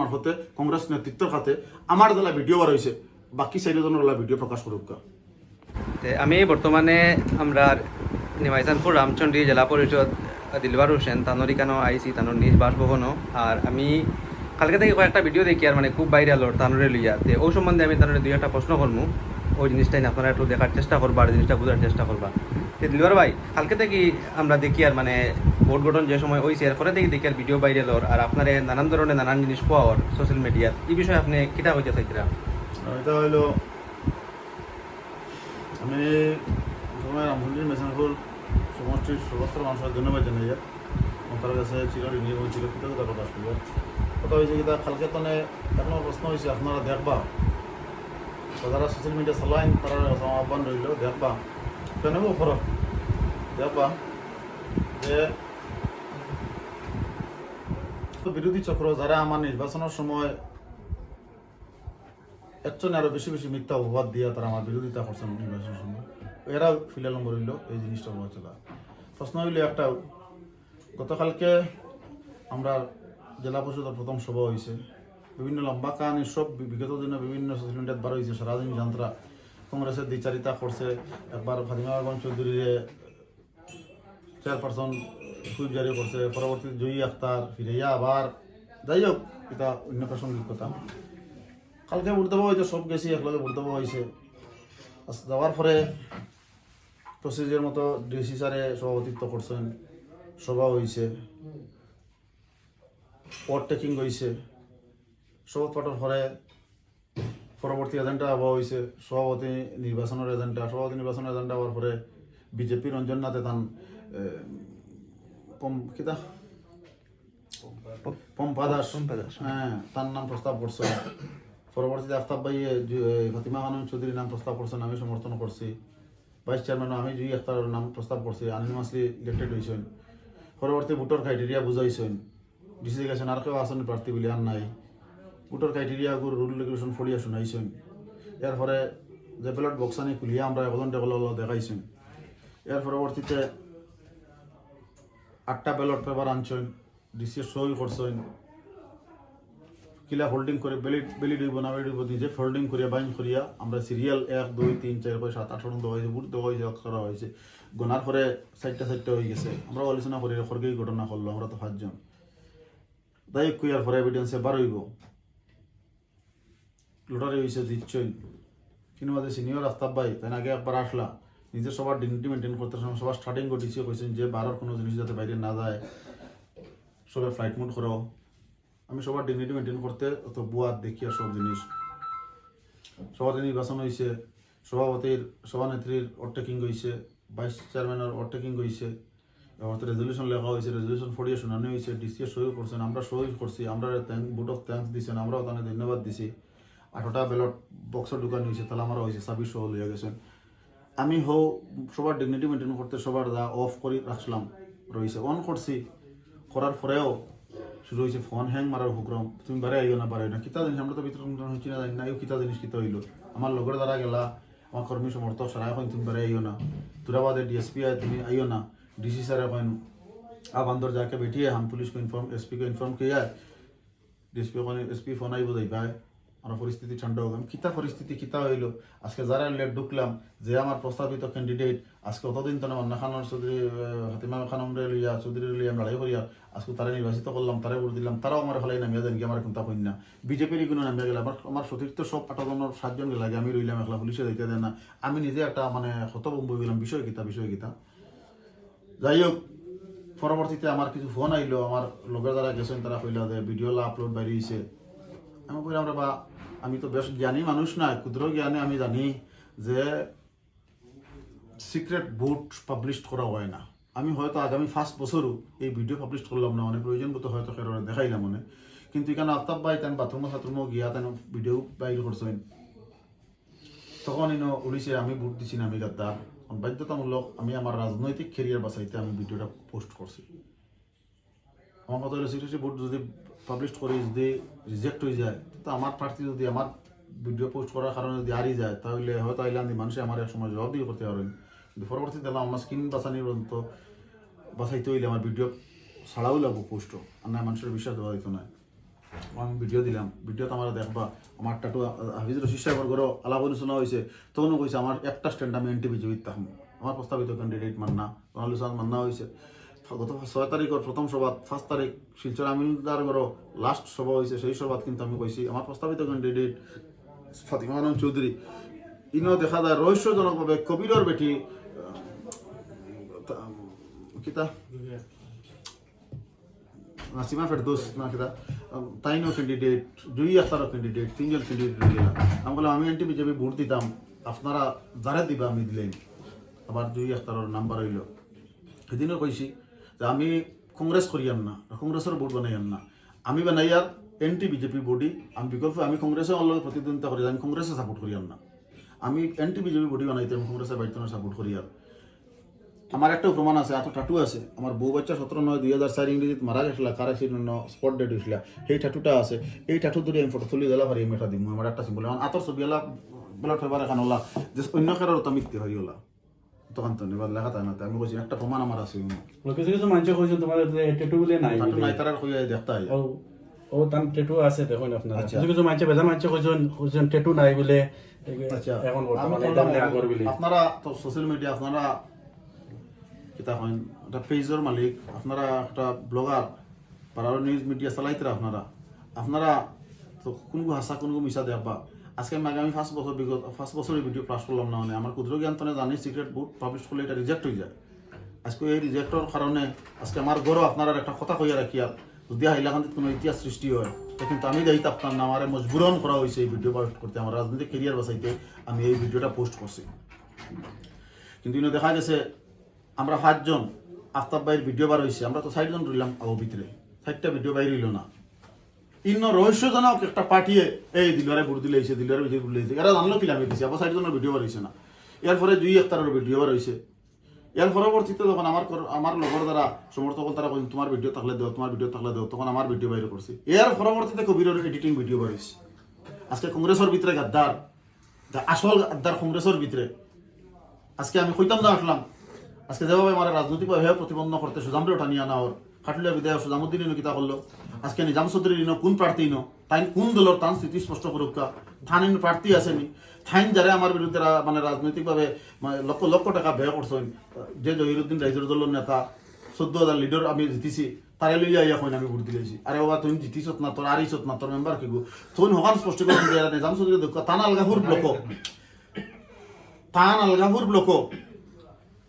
মারফতে কংগ্রেস নেতৃত্বের খাতে আমার জেলা ভিডিও বার হয়েছে বাকি চারিজনের ভিডিও প্রকাশ করুক আমি বর্তমানে আমরা নিমাইজানপুর রামচন্দ্রী জেলা পরিষদ দিলবার হোসেন তানোর কেন আইসি তানোর নিজ বাসভবনও আর আমি কালকে থেকে কয়েকটা ভিডিও দেখি আর মানে খুব ভাইরাল ওর তানোরে লইয়া। তে ওই সম্বন্ধে আমি তানোরে দুই একটা প্রশ্ন করব ওই জিনিসটাই আপনারা একটু দেখার চেষ্টা করবা আর জিনিসটা বোঝার চেষ্টা করবা দিলবার ভাই, কালকে থেকে আমরা দেখি আর মানে ভোট গঠন যে সময় হয়েছে এরপরে থেকে দেখি আর ভিডিও ভাইরাল ওর আর আপনার নানান ধরনের নানান জিনিস পাওয়া ওর সোশ্যাল মিডিয়াত এই বিষয়ে আপনি কিতা হইতে চাইছিলাম এটা হইল, আমি প্রথমে রামচন্দ্রী মেশানপুর সমষ্টির সমস্ত মানুষের ধন্যবাদ জানাই তার কাছে চির ঋণী এবং চির কৃতজ্ঞতা প্রকাশ করব কথা হয়েছে কি কালকে তনে এখনও প্রশ্ন হয়েছে আপনারা দেখবা? যারা সোশ্যাল মিডিয়া চালাইন, তারা আহ্বান রইল, দেখবা। কেন ফরক দেখবা যে বিরোধী চক্র যারা আমার নির্বাচনের সময় একজন আরও বেশি বেশি মিথ্যা অপবাদ দিয়ে তারা আমার বিরোধিতা করছেন নির্বাচনের সময়, এরা ফিলাল হইল এই জিনিসটা বলা চলা। প্রশ্ন হইল একটা, গতকালকে আমরা জেলা পরিষদের প্রথম সভা হয়েছে বিভিন্ন লম্বা কাহানি সব বিগত দিনে বিভিন্ন সোশ্যাল মিডিয়াত বার হয়েছে সারাদিন যন্ত্রা কংগ্রেসের দ্বিচারিতা করছে। একবার বেগম চৌধুরীরে চেয়ারপারসন হুইপ জারি করছে। পরবর্তীতে জয়ী আখতার ফিরাইয়া আবার যাই হোক এটা অন্য প্রাসঙ্গিক কথা। কালকে ভোট দেওয়া হয়েছে, সব গেছি, একলগে ভোট দেওয়া হয়েছে। যাওয়ার পরে প্রসিজিয়ার মতো ডিসি স্যারে সভাপতিত্ব করছেন, সভা হয়েছে পট টেকিং হয়েছে শপথ পাঠের পরে পরবর্তী এজেন্ডা হওয়া হয়েছে সভাপতি নির্বাচনের এজেন্ডা সভাপতি নির্বাচনের এজেন্ডা হওয়ার পরে বিজেপি রঞ্জন নাথে তান পম কিতা পম্পা দাস দাস। হ্যাঁ। তার নাম প্রস্তাব করছে। পরবর্তীতে আফতাব ভাই এ, খানম চৌধুরীর নাম প্রস্তাব করছেন আমি সমর্থন করছি। ভাইস চেয়ারম্যান আমি জুই আখতারের নাম প্রস্তাব করছি আনিল মাসলি ইলেক্টেড হয়েছেন পরবর্তী ভোটার ক্রাইটেরিয়া বুঝাইছেন। ডিসি গেছেন আর কেউ আসন প্রার্থী বলে আর নাই। ভোটার ক্রাইটেরিয়া রুল রেগুলেশন ফলিয়া শুনাইছেন। এরপরে যে ব্যালট বক্স আনি খুলিয়া আমরা এখন দেখাইছেন। এর পরবর্তীতে আটটা ব্যালট পেপার আনছেন ডিসি সই করছেন কিলা হোল্ডিং করে বেলি বেলি দিব না বেলি দিব নিজে ফোল্ডিং করিয়া বাইন করিয়া আমরা সিরিয়াল এক, দুই, তিন চার পাঁচ সাত আট দেওয়া বুট দেওয়া করা হয়েছে গোনার পরে চারটা চারটা হয়ে গেছে। আমরা আলোচনা করি খরগেই ঘটনা করল আমরা তো পাঁচজন তাই কুইয়ার পরে এভিডেন্সে বার হইব। লটারি হয়েছে দিচ্ছেন কিন্তু সিনিয়র আফতাব ভাই, তাই আগে একবার আসলা। নিজে সবার ডিগনিটি মেনটেন করতে সবার স্টার্টিং ঘটিছে কইছেন যে বারোর কোনো জিনিস যাতে বাইরে না যায়, সবাই ফ্লাইট মোড করো। আমি সবার ডিগনিটি মেনটেন করতে অত বুয়ার দেখিয়া সব জিনিস। সভাপতি নির্বাচন হয়েছে সভাপতির, সভানেত্রীর ওভারটেকিং হয়েছে ভাইস চেয়ারম্যানের ওভারটেকিং হয়েছে এবার রেজলিউশন লেখা হয়েছে রেজলিউশন ফরিয়ে শুনানো হয়েছে ডিসিএ সই করছেন, আমরা সই করছি, আমরা ভোট অফ থ্যাঙ্কস দিছেন, আমরাও তাদের ধন্যবাদ দিছি। আঠারোটা ব্যালট বক্সের দোকান হয়েছে তাহলে আমারও হয়েছে ছাব্বিশ সহ লইয়া গেছেন। আমি হও সবার ডিগনিটি মেনটেন করতে সবার দা অফ করে রাখলাম রয়েছে অন করছি করার পরেও শুরু হয়েছে ফোন হ্যাং মারার হুকরম তুমি বারে আইও না বারে আইও না কিতা জিনিস আমরা তো ভিতর হচ্ছি না জানি না এই কিতা জিনিস কিতা হইলো আমার লগের দ্বারা গেলা আমার কর্মী সমর্থক সারা এখন তুমি বারে আইও না তোরা বাদে ডিএসপি আয় তুমি আইও না ডিসি স্যার এখন आप अंदर जाके बैठिए हम पुलिस को इन्फॉर्म एसपी को इन्फॉर्म किया है ডিএসপি ওখানে এসপি ফোন আইব যাইবাই আমার পরিস্থিতি ঠান্ডা হোক আমি কিতা পরিস্থিতি, কিতা হইল? আজকে যারা লেট ঢুকলাম যে আমার প্রস্তাবিত ক্যান্ডিডেট আজকে অতদিন তো অন্য খানোর চৌধুরী হাতিমা খানম রে লইয়া, চৌধুরী লইয়া লড়াই করিয়া, আজকে তারা নির্বাচিত করলাম, তারে ভোট দিলাম, তারাও আমার ফলাই নামিয়া দেন আমার কোনটা কই না। বিজেপির কোনো নামিয়া গেলে, আমার আমার সতীর্থ সব আটজনের সাতজন লাগে আমি রইলাম, একলা পুলিশে যাইতে দেন না। আমি নিজে একটা মানে হতবম্ব হয়ে গেলাম, বিষয় কিতা বিষয় কিতা। যাই হোক পরবর্তীতে আমার কিছু ফোন আইলো, আমার লোকের যারা গেছেন, তারা কইলা যে ভিডিও আপলোড বেরিয়েছে আমি কইলাম, রে বা আমি তো বেশ জ্ঞানী মানুষ না, ক্ষুদ্র জ্ঞানে আমি জানি যে সিক্রেট বুট পাবলিশ করা হয় না। আমি হয়তো আগামী ফার্স্ট বছরও এই ভিডিও পাবলিশ করলাম না মানে প্রয়োজনগত হয়তো কারণে দেখাইলাম মানে কিন্তু এখানে আফতাব ভাই তেন বাথরুমো সাথরুমো গিয়া তেন ভিডিও বাইর করছেন। তখন ইনো উলিশে আমি ভোট দিছি না আমি গাদ্দার বাধ্যতামূলক আমি আমার রাজনৈতিক কেরিয়ার বাঁচাইতে আমি ভিডিওটা পোস্ট করছি। আমার কথা হলো সিরিয়াসলি ভোট যদি পাবলিশ করে যদি রিজেক্ট হয়ে যায়, তো আমার প্রার্থী যদি আমার ভিডিও পোস্ট করার কারণে যদি হারিয়ে যায়, তাহলে হয়তো আইলাম মানুষ আমার এক সময় জবাব দিয়ে করতে পারেন কিন্তু পরবর্তীতে আমার স্কিন বাঁচানির পর্যন্ত বাঁচাইতে হইলে আমার ভিডিও ছাড়াও লাগবো পোস্ট আর না, মানুষের বিশ্বাস দেওয়া দিত না। আমি ভিডিও দিলাম। ভিডিওতে আমার দেখবা, আমার টাটু হাফিজ রশিদ সাহেবের ঘরও আলাপ আলোচনা হয়েছে তখনও কইছে, আমার একটা স্ট্যান্ড আমি এনটি বিজেপিত থাকব আমার প্রস্তাবিত ক্যান্ডিডেট মান্না আলোচনা মান্না হয়েছে গত ছয় তারিখের প্রথম সভাত ফার্স্ট তারিখ শিলচর আমিনদার ঘরও লাস্ট সভা হয়েছে সেই সভাত কিন্তু আমি কইছি আমার প্রস্তাবিত ক্যান্ডিডেট ফাতিমা আলম চৌধুরী ইনো দেখা যায় রহস্যজনকভাবে কবিরর বেটি কিতা? নাসিমা ফেরদোস না, কিতা? তাইনও ক্যান্ডিডেট জুই আখতারও ক্যান্ডিডেট তিনজন ক্যান্ডিডেট গেলাম আমি বললাম আমি এনটি বিজেপি ভোট দিতাম আপনারা যারা দিবা, আমি দিলেন আবার জুই আখতারের নাম্বার হইল সেদিনও কইছি যে আমি কংগ্রেস করিয়াম না কংগ্রেসের ভোট বানাইয়াম না। আমি বানাইয়ার এনটি বিজেপি বডি, আমি বিকল্প, আমি কংগ্রেসে অন্য প্রতিদ্বন্দ্বিতা করি আমি কংগ্রেসে সাপোর্ট করিয়াম না। আমি এনটি বিজেপি বডি বানাইতে আমি কংগ্রেসের বাইতে সাপোর্ট করিয়ার আমার একটা প্রমাণ আছে এত টাটু আছে। আমার বউ বাচ্চা সতেরো নয়, দুই হাজার চার ইংরেজিত মারা গেছিল কার অ্যাক্সিডেন্ট স্পট ডেট হয়েছিল সেই টাটুটা আছে। এই টাটু ধরে আমি ফটো তুলি দিলা পারি আমি এটা দিম। আমার একটা সিম্বল আমার আতর ছবি এলা বেলা ফেবার এখন ওলা। যে অন্য কারোর তো মিথ্যে হয়ে ওলা তখন তো নিবার লেখা তাই না আমি বলছি একটা প্রমাণ আমার আছে কিছু কিছু মানুষ কইছেন তোমার টেটু বলে নাই টাটু নাই তার হইয়া দেখতে হয়। ও তার টেটু আছে দেখুন আপনারা। আচ্ছা। কিছু কিছু মানুষ বেজার মানুষ কইছেন কইছেন টেটু নাই বলে আচ্ছা। এখন বর্তমানে আগর বলে। আপনারা তো সোশ্যাল মিডিয়া আপনারা কিতা হয় একটা পেজের মালিক আপনারা একটা ব্লগার পাড়ার নিউজ মিডিয়া চালাইতে আপনারা। আপনারা তো কোনগু হাসা কোনগু মিশা দেখবা। আজকে আমি আগামী ফার্স্ট বছর বিগত ফার্স্ট বছরের ভিডিও প্লাস করলাম না মানে। আমার ক্ষুদ্র জ্ঞান তো জানি সিক্রেট বুক পাবলিশ করলে এটা রিজেক্ট হয়ে যায়। আজকে এই রিজেক্টর কারণে আজকে আমার গরো আপনারা একটা কথা কইয়া রাখিয়া, যদি হাইলাকান্দি কোনো ইতিহাস সৃষ্টি হয় কিন্তু আমি দায়িত্ব আপনার না, আমার মজবুরন করা হয়েছে এই ভিডিও পোস্ট করতে। আমার রাজনৈতিক কেরিয়ার বাঁচাইতে আমি এই ভিডিওটা পোস্ট করছি। কিন্তু ইনো দেখা গেছে, আমরা পাঁচজন আফতাব ভাইয়ের ভিডিও বার হয়েছে আমরা তো ষাটজন রইলাম আগো ভিতরে। ষাটটা ভিডিও বাইর হইল না। ইন্ন রহস্যজনক একটা পাঠিয়ে এই দিলরে বুড় দিলে হয়েছে দিলরে ভিডিও বুড় দিয়েছে এরা জানলো কিলামে দিছে আবার ষাটজনের ভিডিও বার হয়েছে না। এর পরে দুই একটারের ভিডিও বার হয়েছে এর পরবর্তীতে যখন আমার আমার লগর দ্বারা সমর্থক তারা কইন তোমার ভিডিও থাকলে দেও, তোমার ভিডিও থাকলে দেও তখন আমার ভিডিও বাইরে করছি। এর পরবর্তীতে কবিরের এডিটিং ভিডিও বার আজকে কংগ্রেসের ভিতরে গাদ্দার আসল গাদ্দার কংগ্রেসের ভিতরে। আজকে আমি কইতাম না আসলাম আজকে যেভাবে আমার রাজনৈতিকভাবে প্রতিবন্ধ করতে সুজামরে ওঠা নিয়ে আনা ওর। খাটুলিয়া বিদায় সুজামুদ্দিন কিতা করল। আজকে নিজাম চৌধুরী ইনো কোন প্রার্থী ইনো তাই কোন দলের তান স্থিতি স্পষ্ট করুকা থান ইনো প্রার্থী আসেনি থাইন যারা আমার বিরুদ্ধে মানে রাজনৈতিকভাবে লক্ষ লক্ষ টাকা ব্যয় করছেন যে জহিরুদ্দিন রাইজুর দলের নেতা চোদ্দ হাজার লিডার আমি জিতিছি তারে লইয়া ইয়া কইন আমি ভোট দিলেছি আরে বাবা তুমি জিতিছত না তোর আর ইছত না তোর মেম্বার কি গো তুমি হকান স্পষ্ট করে দিয়ে নিজাম চৌধুরী দুঃখ তান আলগাহুর ব্লক তান আলগাহুর ব্লক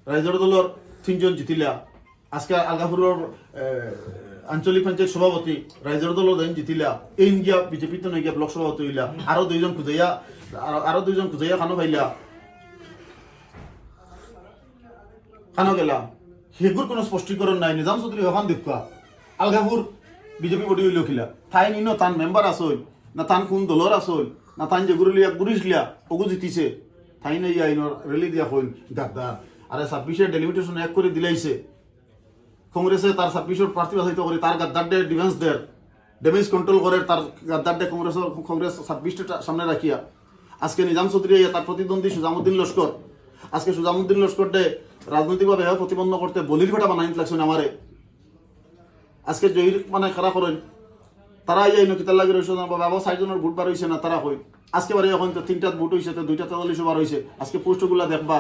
রাইজর দলের তিনজন জিতিলা। আজকে আলগাপুরের আঞ্চলিক পঞ্চায়েত সভাপতি রাইজর দিন জিতিলা, এই গিয়া বিজেপি তো নই গিয়া ব্লক সভাপতি হইলা, আরও দুইজন খুঁজাইয়া আরো- দুইজন খুঁজাইয়া খানো পাইলা। খানো গেলা। সেগুর কোনো স্পষ্টীকরণ নাই। নিজাম চৌধুরী হকান দেখুয়া আলগাপুর বিজেপি বডি হইল খিলা। তাই নিন তান মেম্বার আসল না তান কোন দলর আসল না তান যে গুরু লিয়া গুরিস লিয়া ওগু জিতিছে। তাই নাই আইনর রেলি দিয়া কইন গাদ্দার আরে ছাব্বিশে ডেলিমিটেশন এক করে দিলাইছে। কংগ্রেসে তার ছাব্বিশের প্রার্থী বাছাইত করে, তার গাদ্দারডে ডিফেন্স দের ড্যামেজ কন্ট্রোল করে তার গাদ্দারডে কংগ্রেস কংগ্রেস ছাব্বিশটা সামনে রাখিয়া। আজকে নিজাম চৌধুরী তার প্রতিদ্বন্দ্বী সুজামুদ্দিন লস্কর। আজকে সুজামুদ্দিন লস্কর ডে রাজনৈতিকভাবে প্রতিবন্ধ করতে বলির ঘটা বানাই লাগছেন আমারে। আজকে জয়ীর মানে খারাপ করেন তারা এই আইন কিতার লাগে রয়েছে না? বাবা সাইজনের ভোট বার হয়েছে না, তারা কই আজকে বারে এখন তো তিনটাত ভোট হয়েছে তো দুইটা তেতাল্লিশ বার হয়েছে আজকে পোস্টগুলা দেখবা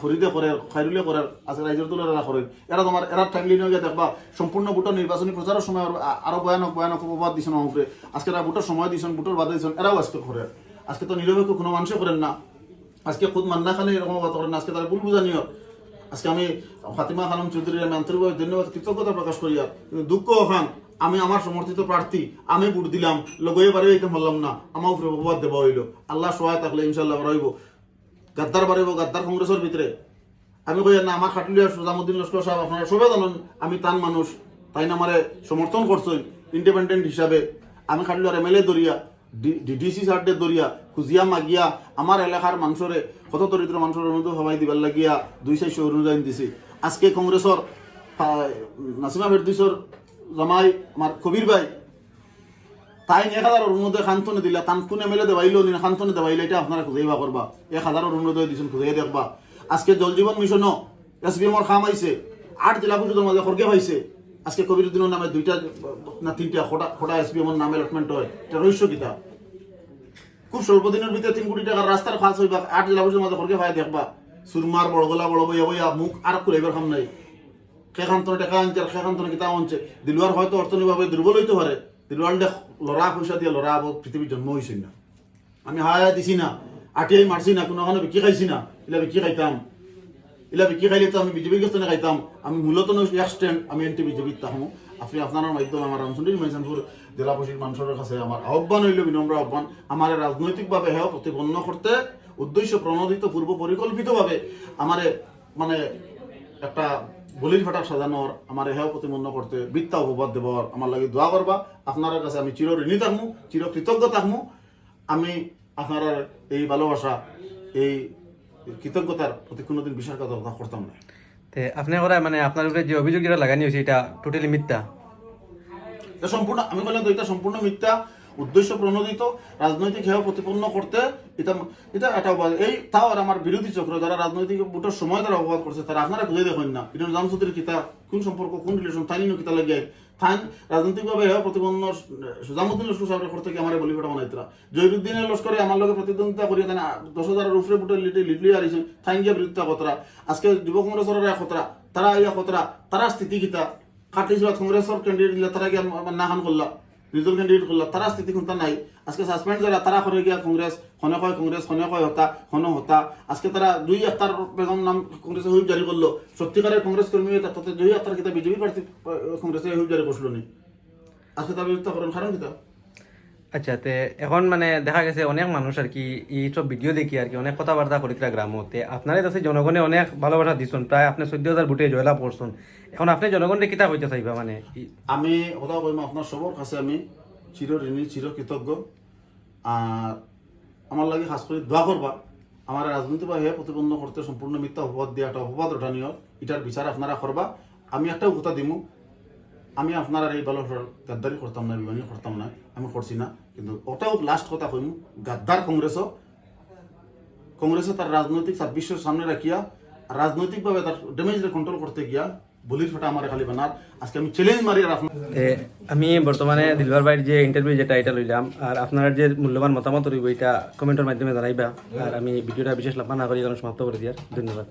ফরিদে করে খাইরুলে করে আজকে রাইজের দলের এরা করে এরা তোমার এরা টাইম লিনে গিয়ে দেখবা সম্পূর্ণ ভোটের নির্বাচনী প্রচারের সময় আর- ভয়ানক ভয়ানক অপবাদ আমার উপরে আজকে এরা ভোটের সময় দিছেন ভোটের বাদে দিছেন এরাও আজকে করে আজকে তো নিরপেক্ষ কোনো মানুষে করেন না। আজকে খুদ মান্না খানে এরকম কথা করেন আজকে তারা ভুল বুঝানিও আজকে আমি ফাতিমা খানম চৌধুরীর আমি আন্তরিকভাবে ধন্যবাদ, কৃতজ্ঞতা প্রকাশ করি আর কিন্তু দুঃখ খান আমি আমার সমর্থিত প্রার্থী, আমি ভোট দিলাম লগয়ে বারে এইটা বললাম না, আমার উপরে অপবাদ দেওয়া হইল। আল্লাহ সহায় থাকলে ইনশাল্লাহ রইব গাদ্দার বাড়িব গাদ্দার কংগ্রেসের ভিতরে। আমি কই না, আমার খাটুলিয়ার সুজামুদ্দিন লস্কর সাহেব, আপনারা সবাই জানেন, আমি তান মানুষ, তাই না আমারে সমর্থন করছেন ইন্ডিপেন্ডেন্ট হিসাবে। আমি খাটুলিয়ার এমএলএ দরিয়া ডিডিসি সার্ডে দরিয়া, খুজিয়া মাগিয়া, আমার এলাকার মানুষরে, কত দরিদ্র মানুষের অনুযায়ী হবাই দিবার লাগিয়া দুই চারশো অনুদান দিছি। আজকে কংগ্রেসর নাসিমা ফেরদিসর জামাই আমার কবির ভাই, তাই এক হাজার অরুণোদয় খান্তনে দিলা, তান কোন এমএলএ দেবাইলো নি খান্তনে দেবাইলে এটা আপনারা খুঁজাইবা করবা এক হাজার অরুণোদয় দিছেন খুঁজাই দেখবা। আজকে জল জীবন মিশনও এস বি এমর খাম আইছে আট জেলা পরিষদের মাঝে খরগে পাইছে। আজকে কবিরুদ্দিনের নামে দুইটা, না তিনটা, খোটা খোটা এসপি আমার নামে অ্যালটমেন্ট হয়। এটা রহস্য কিতা খুব স্বল্প দিনের ভিতরে তিন কোটি টাকার রাস্তার খাস হইবা আট জেলা বসে মাঝে করকে ভাই দেখবা। সুরমার বড় গলা বড় বইয়া বইয়া মুখ আর কুলাইবার খাম নাই। সেখান্তনে টাকা আনছে আর সেখান্তনে কিতা আনছে? দিলুয়ার হয়তো অর্থনৈতিকভাবে দুর্বল হইতে পারে। দিলুয়ার দেখ লড়া পয়সা দিয়ে লড়া পৃথিবীর জন্ম হয়েছে না। আমি হায়া দিছি না। আটিয়াই মারছি না, কোনো বিক্রি খাইছি না। ইলা বিক্রি খাইতাম। ইলা বিক্রি খাইলে তো আমি বিজেপির কাছে খাইতাম। আমি মূলত স্ট্যান্ড আমি এনটি বিজেপির তাহমু আপনি আপনার মাধ্যমে আমার রামচন্দ্রী মাইসানপুর জেলা পরিষদ মানুষের কাছে আমার আহ্বান হইল, বিনম্র আহ্বান। আমার রাজনৈতিকভাবে হেও প্রতিপন্ন করতে, উদ্দেশ্য প্রণোদিত পূর্ব পরিকল্পিতভাবে আমারে মানে একটা বলির ফাটাক সাজানোর আমার হেও প্রতিপন্ন করতে বিদ্যা উপবাদ দেবর আমার লাগে দোয়া করবা আপনার কাছে আমি চির ঋণী থাকমু চির কৃতজ্ঞ থাকমু। আমি আপনার এই ভালোবাসা এই কৃতজ্ঞতার প্রতি কোনোদিন বিশ্বাসঘাতকতা করতাম না? তে আপনি করা মানে আপনার উপরে যে অভিযোগ যেটা লাগানি হয়েছে এটা টোটালি মিথ্যা। সম্পূর্ণ আমি বললাম তো এটা সম্পূর্ণ মিথ্যা। উদ্দেশ্য প্রণোদিত, রাজনৈতিক হেয় প্রতিপন্ন করতে এটা এটা একটা অপবাদ। এই তাও আর আমার বিরোধী চক্র, যারা রাজনৈতিক ভোটের সময় তারা অপবাদ করছে, তারা আপনারা খুঁজে দেখেন না। এটা জাম চৌধুরীর কিতা, কোন সম্পর্ক, কোন রিলেশন তাই কিতা লাগে? থান, রাজনৈতিকভাবে হেয় প্রতিপন্ন সুজামুদ্দিন লস্কর সাহেবের করতে গিয়ে আমার বলিফেটা বানাইতরা জহিরুদ্দিনের লস্করে আমার লগে প্রতিদ্বন্দ্বিতা করিয়া তাই দশ হাজারের উপরে ভোটের লিডে লিডলি হারিয়েছেন থাইন গিয়া বিরোধিতা কতরা? আজকে যুব কংগ্রেসের এক খতরা তারা ইয়া খতরা তারা স্থিতি কিতা? কাটিছিল কংগ্রেসের ক্যান্ডিডেট তারা গিয়া নাহান করলা নির্দল ক্যান্ডিডেট করলা তারা স্থিতি খুঁজতা নাই? আজকে সাসপেন্ড যারা তারা করে গিয়া কংগ্রেস খনে কয় কংগ্রেস খনে কয় হতা হনো হতা। আজকে তারা দুই একটার বেগম নাম কংগ্রেসে হুইপ জারি করল সত্যিকারের কংগ্রেস কর্মী তাতে দুই একটার কিতা বিজেপি প্রার্থী কংগ্রেসে হুইপ জারি করছিল নি আজকে তার বিরুদ্ধে করেন কারণ কিতা আচ্ছা তে এখন মানে দেখা গেছে অনেক মানুষ আর কি এই সব ভিডিও দেখি আর কি, অনেক কথাবার্তা করিতরা গ্রামতে। আপনার কাছে জনগণে অনেক ভালোবাসা দিচ্ছেন প্রায় আপনি চোদ্দ হাজার ভোটে জয়লাভ করছেন। এখন আপনি জনগণকে কিতা হইতে চাইবা মানে? আমি কথা কইম আপনার সবর কাছে আমি চির ঋণী চির কৃতজ্ঞ। আর আমার লাগে খাস করে দোয়া করবা আমার রাজনীতি বা হয়ে প্রতিবন্ধ করতে সম্পূর্ণ মিথ্যা অপবাদ দিয়া একটা অপবাদ ওঠানিও এটার বিচার আপনারা করবা আমি একটাও কথা দিমু। আমি আপনার এই ভালো গাদ্দারি করতাম না বিমানি করতাম না আমি করছি না। কিন্তু ওটাও লাস্ট কথা কইমু গাদ্দার কংগ্রেসও কংগ্রেসে তার রাজনৈতিক ছাব্বিশের সামনে রাখিয়া রাজনৈতিকভাবে তার ড্যামেজ কন্ট্রোল করতে গিয়া বলির ফেটা আমার খালি বানার আজকে আমি চ্যালেঞ্জ মারি আর আমি বর্তমানে দিলবার ভাইয়ের যে ইন্টারভিউ যেটা, এটা লইলাম, আর আপনার যে মূল্যবান মতামত রইব, এটা কমেন্টের মাধ্যমে জানাইবা। আর আমি ভিডিওটা বিশেষ লাভ না করি সমাপ্ত করে দিয়ার ধন্যবাদ।